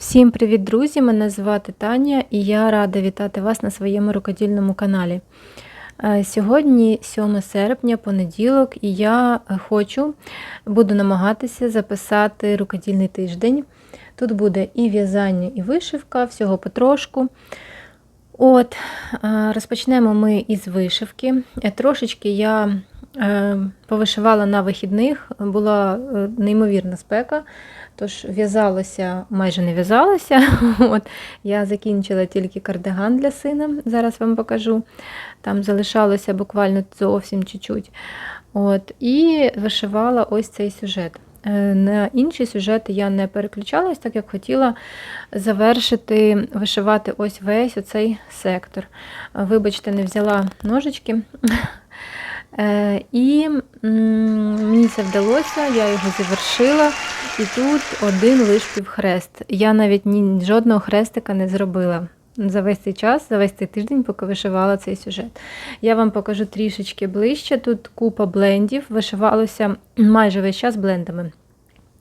Всім привіт, друзі! Мене звати Таня і я рада вітати вас на своєму рукодільному каналі. Е, Сьогодні 7 серпня, понеділок, і я хочу, буду намагатися записати рукодільний тиждень. Тут буде і в'язання, і вишивка, всього потрошку. От, е, розпочнемо ми із вишивки. Е, Трошечки я повишивала на вихідних, була неймовірна спека, тож в'язалося, майже не в'язалося. От, я закінчила тільки кардиган для сина, зараз вам покажу. Там залишалося буквально зовсім чуть-чуть. От, і вишивала ось цей сюжет. Е, На інші сюжети я не переключалась, так як хотіла завершити вишивати ось весь оцей сектор. Вибачте, не взяла ножички. Е, І мені це вдалося, я його завершила. І тут один лиш півхрест. Я навіть ні, жодного хрестика не зробила. За весь цей час, за весь цей тиждень, поки вишивала цей сюжет. Я вам покажу трішечки ближче. Тут купа блендів, вишивалося майже весь час блендами.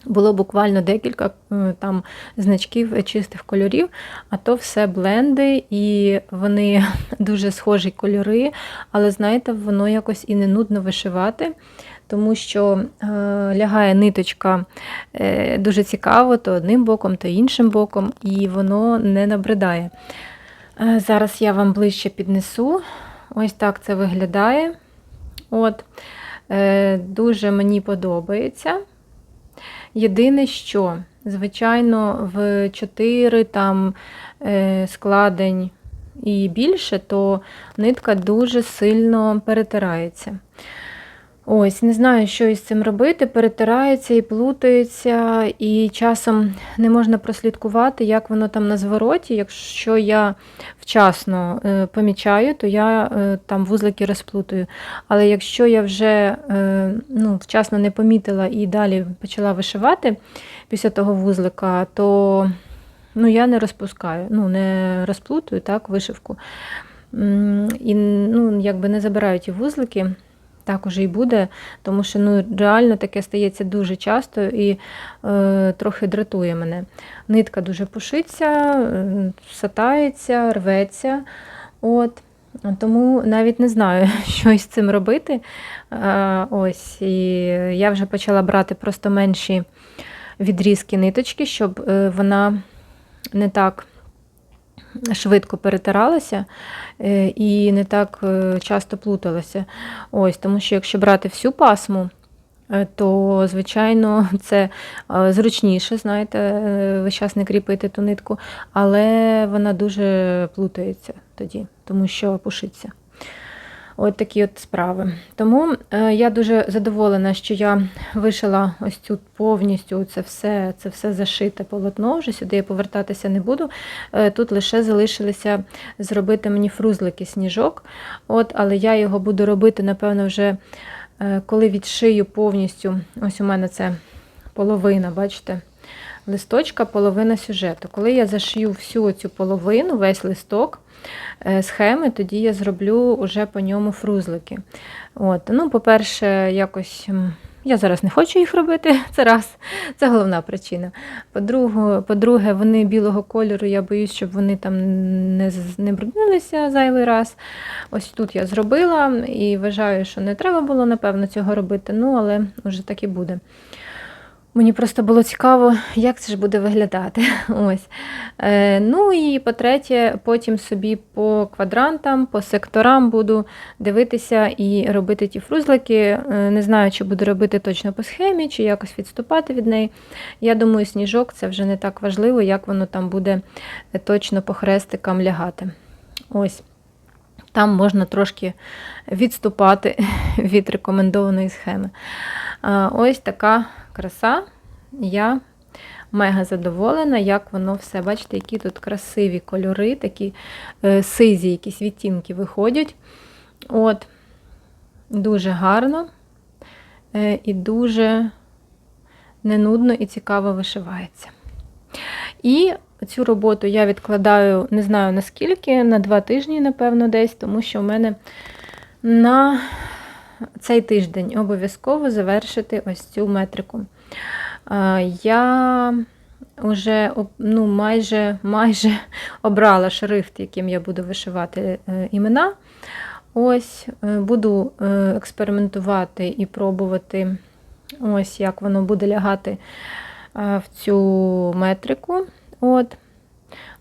Було буквально декілька е, там значків чистих кольорів, а то все бленди, і вони дуже схожі кольори, але знаєте, воно якось і не нудно вишивати, тому що е, лягає ниточка е, дуже цікаво, то одним боком, то іншим боком, і воно не набридає. Е, зараз я вам ближче піднесу. Ось так це виглядає. От. Дуже мені подобається. Єдине, що, звичайно, в 4 там складень і більше, то нитка дуже сильно перетирається. Ось, не знаю, що із цим робити. Перетирається і плутається, і часом не можна прослідкувати, як воно там на звороті. Якщо я вчасно е, помічаю, то я е, там вузлики розплутаю. Але якщо я вже е, ну, вчасно не помітила і далі почала вишивати після того вузлика, то ну, я не розпускаю, ну, не розплутую так, вишивку. І ну, якби не забираю ті вузлики. Так уже і буде, тому що ну, реально таке стається дуже часто і е, трохи дратує мене. Нитка дуже пушиться, е, сатається, рветься. От. Тому навіть не знаю, що із цим робити. Е, ось, І я вже почала брати просто менші відрізки ниточки, щоб е, вона не так швидко перетиралася е, і не так е, часто плуталася. Ось, Тому що якщо брати всю пасму, е, то, звичайно, це зручніше, знаєте, ви час не кріпити ту нитку, але вона дуже плутається тоді, тому що пушиться. От такі от справи. Тому е, я дуже задоволена, що я вишила ось цю повністю це все це все зашите полотно. Вже сюди я повертатися не буду. Е, тут лише залишилося зробити мені фрузлики сніжок. От, Але я його буду робити, напевно, вже е, коли відшию повністю. Ось у мене це половина, бачите? Листочка, половина сюжету. Коли я зашию всю цю половину, весь листок е, схеми, тоді я зроблю уже по ньому фрузлики. От. Ну, По-перше, якось я зараз не хочу їх робити, це раз, це головна причина. По-друге, вони білого кольору, я боюсь, щоб вони там не, не бруднилися зайвий раз. Ось тут я зробила і вважаю, що не треба було, напевно, цього робити, ну, але вже так і буде. Мені просто було цікаво, як це ж буде виглядати. Ось. Е, ну і по-третє, потім собі по квадрантам, по секторам буду дивитися і робити ті фрузлики. Е, не знаю, чи буду робити точно по схемі, чи якось відступати від неї. Я думаю, сніжок це вже не так важливо, як воно там буде точно по хрестикам лягати. Ось. Там можна трошки відступати від рекомендованої схеми. А, Ось така краса. Я мега задоволена, як воно все. Бачите, які тут красиві кольори, такі е, сизі, якісь відтінки виходять. От, Дуже гарно е, і дуже ненудно і цікаво вишивається. І цю роботу я відкладаю, не знаю наскільки, на два тижні, напевно, десь, тому що в мене на цей тиждень обов'язково завершити ось цю метрику. Е, Я вже ну, майже, майже обрала шрифт, яким я буду вишивати е, імена. Ось е, буду експериментувати і пробувати, ось як воно буде лягати в цю метрику. От.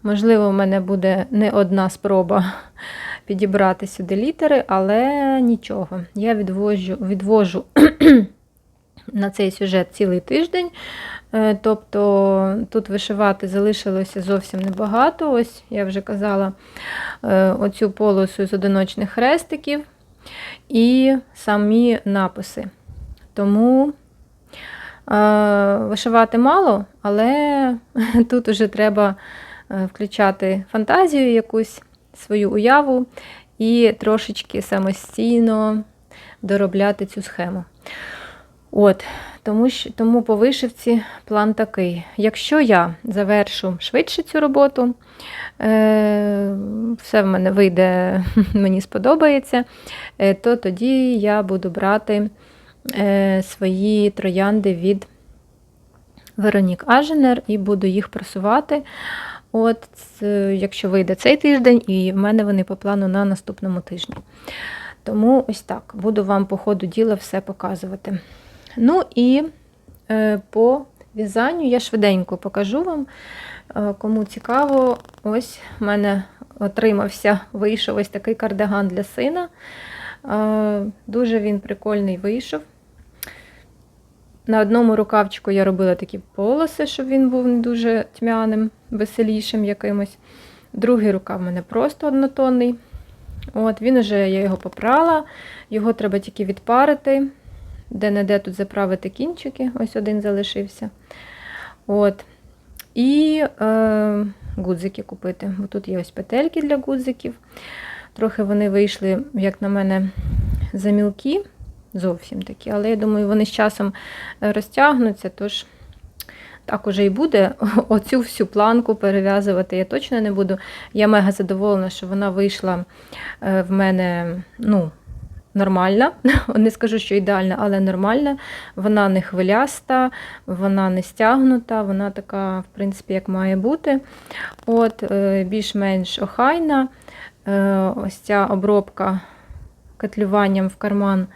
Можливо, в мене буде не одна спроба підібрати сюди літери, але нічого. Я відвожу, відвожу на цей сюжет цілий тиждень. Е, Тобто тут вишивати залишилося зовсім небагато. Ось я вже казала е, оцю полосу з одиночних хрестиків і самі написи. Тому е, вишивати мало, але тут уже треба включати фантазію якусь, свою уяву і трошечки самостійно доробляти цю схему. От, тому, тому по вишивці план такий. Якщо я завершу швидше цю роботу, е, все в мене вийде, мені сподобається, е, то тоді я буду брати е, свої троянди від Веронік Аженер і буду їх просувати. От, це, якщо вийде цей тиждень, і в мене вони по плану на наступному тижні. Тому ось так, буду вам по ходу діла все показувати. Ну і е, по в'язанню я швиденько покажу вам. Е, кому цікаво, ось в мене отримався, вийшов ось такий кардиган для сина. Е, дуже він прикольний вийшов. На одному рукавчику я робила такі полоси, щоб він був не дуже тьмяним, веселішим якимось. Другий рукав в мене просто однотонний. От, Він уже, я його попрала, його треба тільки відпарити, де-не-де тут заправити кінчики, ось один залишився. От. І е, гудзики купити. Бо тут є ось петельки для гудзиків. Трохи вони вийшли, як на мене, замілкі, зовсім такі, але я думаю, вони з часом розтягнуться, тож так уже і буде. Оцю всю планку перев'язувати я точно не буду. Я мега задоволена, що вона вийшла е, в мене ну, нормальна. Не скажу, що ідеальна, але нормальна. Вона не хвиляста, вона не стягнута, вона така, в принципі, як має бути. От, е, Більш-менш охайна. Е, Ось ця обробка котлюванням в карман, е,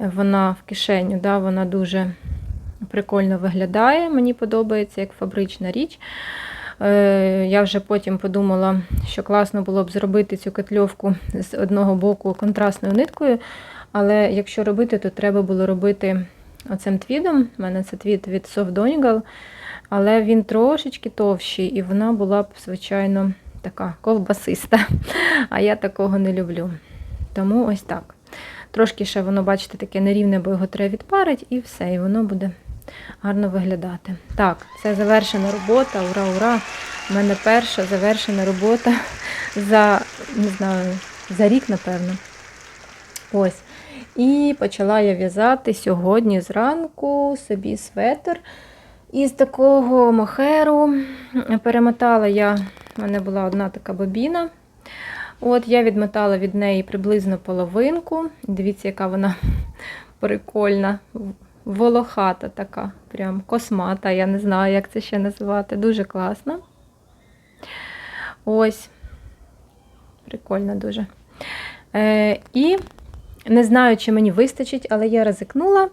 вона в кишеню, да, вона дуже прикольно виглядає. Мені подобається як фабрична річ. Е, Я вже потім подумала, що класно було б зробити цю котльовку з одного боку контрастною ниткою. Але якщо робити, то треба було робити оцим твідом. У мене це твід від Soft Donegal, але він трошечки товщий, і вона була б, звичайно, така ковбасиста. А я такого не люблю. Тому ось так. Трошки ще воно, бачите, таке нерівне, бо його треба відпарити, і все, і воно буде гарно виглядати. Так, це завершена робота. Ура, ура! У мене перша завершена робота за, не знаю, за рік, напевно. Ось. І почала я в'язати сьогодні зранку собі светр із такого мохеру. Перемотала я, в мене була одна така бобіна. От Я відмотала від неї приблизно половинку. Дивіться, яка вона прикольна, волохата така, прям космата, я не знаю, як це ще називати. Дуже класна. Ось, прикольно дуже. Е, І не знаю, чи мені вистачить, але я ризикнула.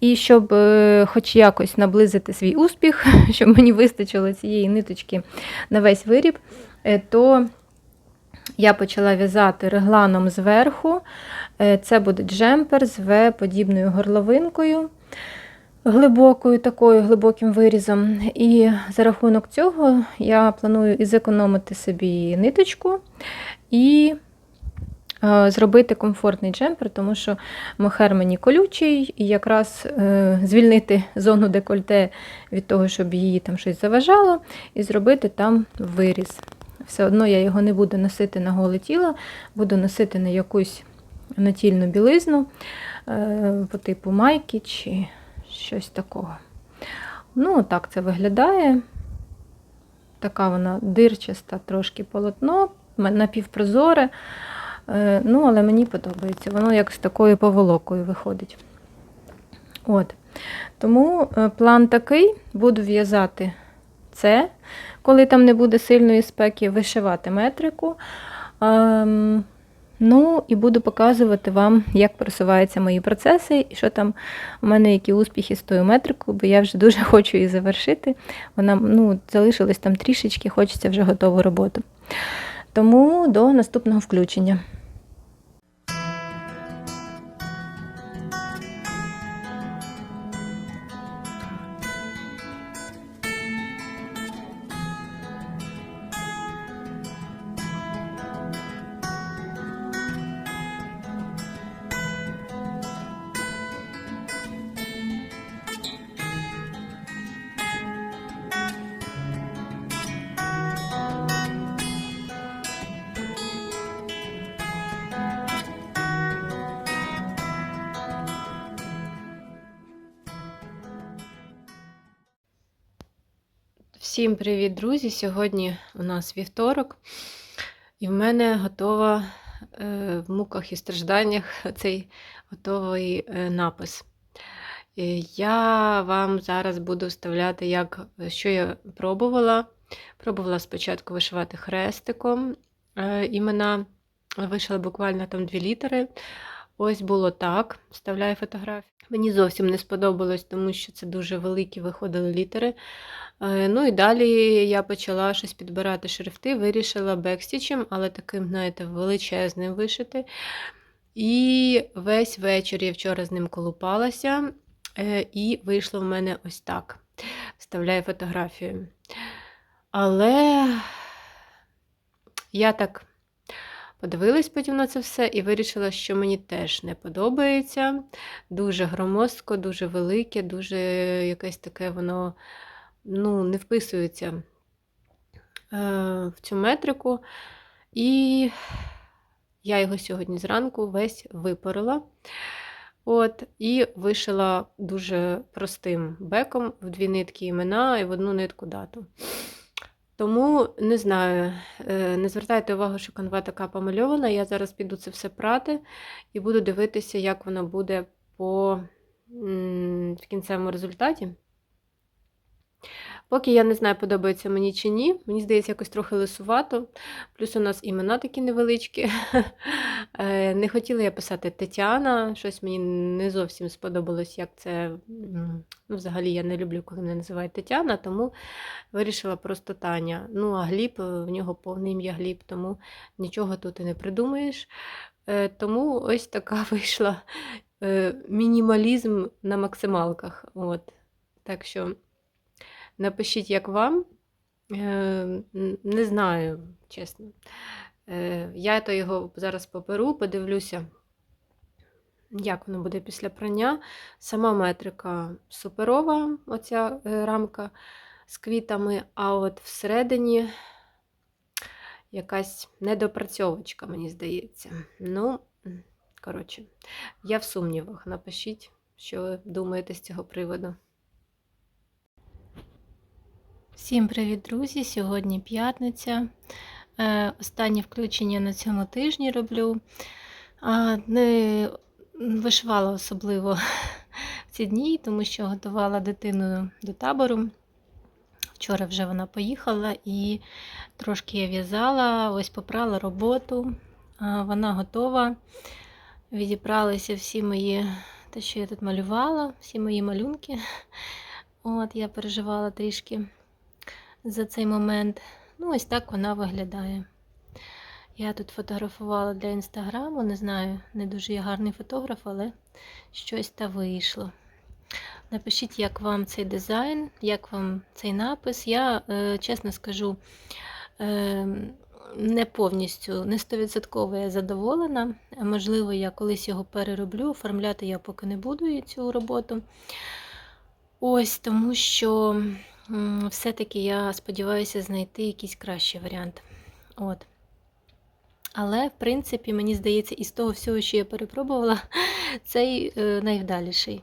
І щоб е, хоч якось наблизити свій успіх, щоб мені вистачило цієї ниточки на весь виріб, е, то я почала в'язати регланом зверху. Е, Це буде джемпер з В-подібною горловинкою, глибокою такою глибоким вирізом. І за рахунок цього я планую і зекономити собі ниточку і е, зробити комфортний джемпер, тому що мохер мені колючий, і якраз е, звільнити зону декольте від того, щоб її там щось заважало, і зробити там виріз. Все одно я його не буду носити на голе тіло, буду носити на якусь натільну білизну е, по типу майки чи щось такого. Ну, так це виглядає. Така вона дирчаста, трошки полотно, напівпрозоре. Е, Ну, але мені подобається. Воно як з такою поволокою виходить. От. Тому е, план такий: буду в'язати це, коли там не буде сильної спеки, вишивати метрику. Ем, Ну і буду показувати вам, як просуваються мої процеси, і що там у мене які успіхи з тою метрикою, бо я вже дуже хочу її завершити. Вона ну, залишилась там трішечки, хочеться вже готову роботу. Тому до наступного включення. Всім привіт, друзі! Сьогодні у нас вівторок, і в мене готова е, в муках і стражданнях цей готовий е, напис. Е, я вам зараз буду вставляти, як, що я пробувала. Пробувала спочатку вишивати хрестиком імена, вишила буквально там дві літери. Ось було так. Вставляю фотографію. Мені зовсім не сподобалось, тому що це дуже великі виходили літери. Е, ну і далі я почала щось підбирати шрифти, вирішила бекстічем, але таким, знаєте, величезним вишити. І весь вечір я вчора з ним колупалася, е, і вийшло в мене ось так. Вставляю фотографію. Але я так подивилась потім на це все і вирішила, що мені теж не подобається. Дуже громоздко, дуже велике, дуже якесь таке воно ну, не вписується е, в цю метрику. І я його сьогодні зранку весь випарила. От, І вишила дуже простим беком в дві нитки імена і в одну нитку дату. Тому не знаю, е, не звертайте увагу, що канва така помальована. Я зараз піду це все прати і буду дивитися, як воно буде по в кінцевому результаті. Поки я не знаю, подобається мені чи ні. Мені здається, якось трохи лисувато. Плюс у нас імена такі невеличкі. Е, не хотіла я писати Тетяна, щось мені не зовсім сподобалось, як це. Ну, Взагалі я не люблю, коли мене називають Тетяна, тому вирішила просто Таня. Ну, а Гліб, в нього повне ім'я Гліб, тому нічого тут і не придумаєш. Е, тому ось така вийшла е, мінімалізм на максималках. От. Так що. Напишіть, як вам. Е, не знаю, чесно. Е, я то його зараз поперу, подивлюся, як воно буде після прання. Сама метрика суперова, оця е, рамка з квітами, а от всередині якась недопрацьовочка, мені здається. Ну, коротше, я в сумнівах. Напишіть, що ви думаєте з цього приводу. Всім привіт, друзі! Сьогодні п'ятниця. Е, останнє включення на цьому тижні роблю. Не вишивала особливо в ці дні, тому що готувала дитину до табору. Вчора вже вона поїхала і трошки я в'язала, ось попрала роботу, вона готова. Відібралися всі мої, те, що я тут малювала, всі мої малюнки. От, Я переживала трішки за цей момент. Ну, ось так вона виглядає. Я тут фотографувала для інстаграму, не знаю, не дуже я гарний фотограф, але щось та вийшло. Напишіть, як вам цей дизайн, як вам цей напис. Я, е, чесно скажу, е, не повністю, не стовідсотково я задоволена. Можливо, я колись його перероблю, оформляти я поки не буду цю роботу. Ось тому що все-таки я сподіваюся знайти якийсь кращий варіант. От. Але, в принципі, мені здається, із того всього, що я перепробувала, цей е, найвдаліший.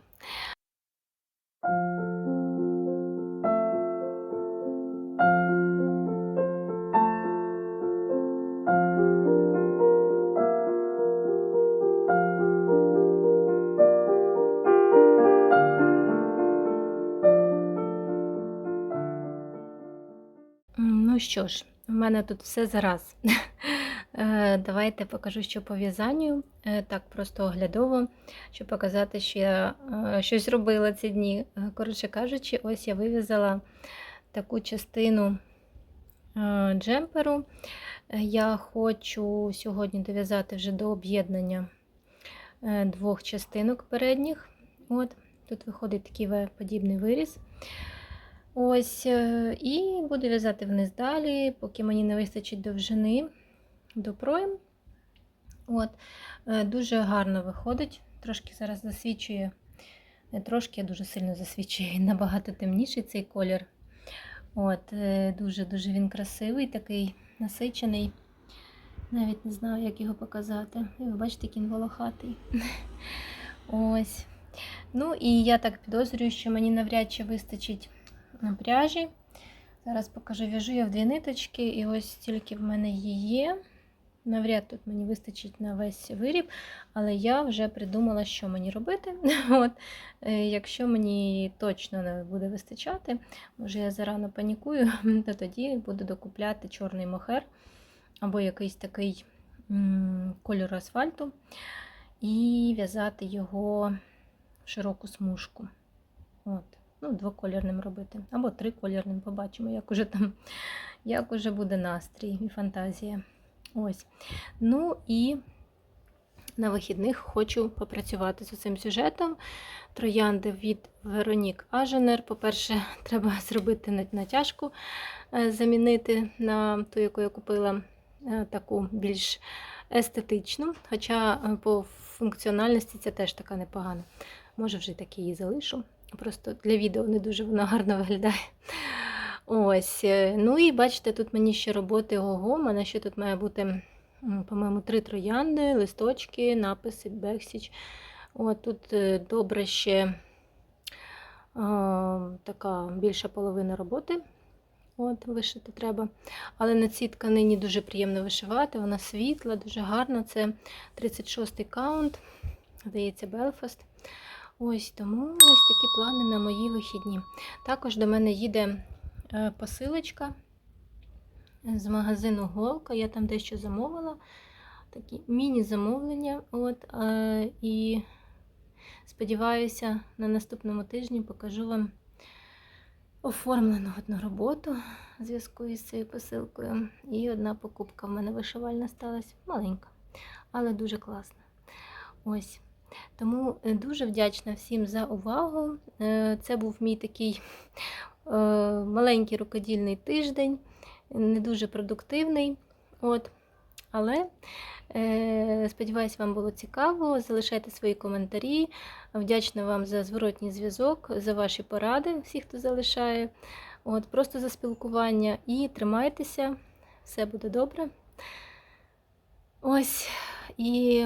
Ну що ж, в мене тут все зараз. Е, Давайте покажу, що по в'язанню. Е, Так, просто оглядово, щоб показати, що я е, щось робила ці дні. Коротше кажучи, ось я вив'язала таку частину джемперу. Я хочу сьогодні дов'язати вже до об'єднання двох частинок передніх. От, Тут виходить такий В-подібний виріз. Ось, е, і буду в'язати вниз далі, поки мені не вистачить довжини до пройм. От, е, дуже гарно виходить. Трошки зараз засвічує, не трошки, а дуже сильно засвічує, набагато темніший цей колір. Е, Дуже-дуже він красивий, такий насичений. Навіть не знаю, як його показати. І ви бачите, який він волохатий. Ось. Ну і я так підозрюю, що мені навряд чи вистачить на пряжі. Зараз покажу, в'яжу я в дві ниточки, і ось стільки в мене її є. Навряд тут мені вистачить на весь виріб, але я вже придумала, що мені робити. От, е, Якщо мені точно не буде вистачати, може я зарано панікую, то тоді буду докупляти чорний мохер або якийсь такий кольор асфальту і в'язати його в широку смужку. От. Ну, двокольорним робити. Або трикольорним, побачимо, як уже там, як уже буде настрій і фантазія. Ось. Ну і на вихідних хочу попрацювати з цим сюжетом. Троянди від Веронік Аженер. По-перше, треба зробити натяжку, е, замінити на ту, яку я купила, е, таку більш естетичну. Хоча е, по функціональності це теж така непогана. Може, вже так її залишу. Просто для відео не дуже вона гарно виглядає. Ось. е, Ну і бачите, тут мені ще роботи ого. У мене ще тут має бути, по-моєму, три троянди, листочки, написи, бексіч. От тут е, добре ще а, така більша половина роботи. От, вишити треба. Але на цій тканині дуже приємно вишивати, вона світла, дуже гарна. Це 36-й каунт, здається, Белфаст. Ось тому ось такі плани на мої вихідні. Також до мене їде е, посилочка з магазину Голка. Я там дещо замовила. Такі міні-замовлення. От, е, І сподіваюся, на наступному тижні покажу вам оформлену одну роботу в зв'язку із цією посилкою. І одна покупка в мене вишивальна сталася. Маленька, але дуже класна. Ось. Тому е, дуже вдячна всім за увагу. Е, Це був мій такий е, маленький рукодільний тиждень, не дуже продуктивний. От. Але сподіваюся, вам було цікаво. Залишайте свої коментарі. Вдячна вам за зворотній зв'язок, за ваші поради, всі, хто залишає. От, Просто за спілкування. І тримайтеся, все буде добре. Ось. І